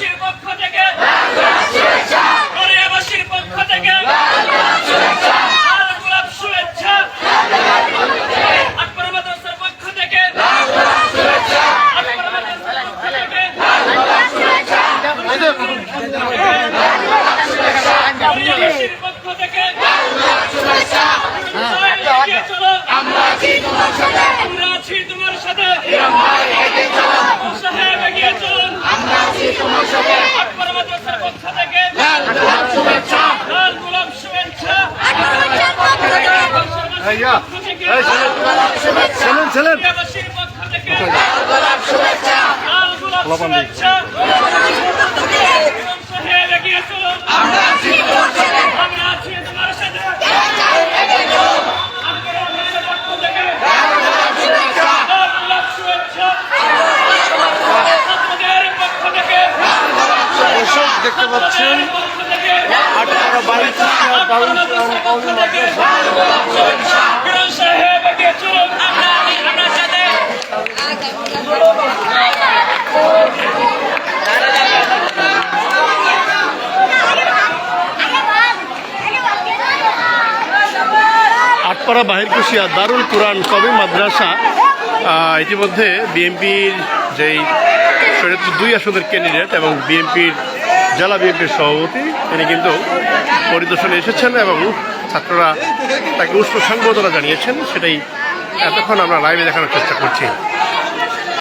前方靠站 দেখতে পাচ্ছেন ছাত্রদের পক্ষ থেকে আটপাড়া বাহিরকুশিয়া দারুল কোরআন কবি মাদ্রাসা ইতিমধ্যে বিএনপির যেই দুই আসনের ক্যান্ডিডেট এবং বিএনপির জেলা বিএনপির সভাপতি, তিনি কিন্তু পরিদর্শনে এসেছেন এবং ছাত্ররা তাকে উষ্ণ সংবর্ধনা জানিয়েছেন। সেটাই এতক্ষণ আমরা লাইভে দেখানোর চেষ্টা করছি।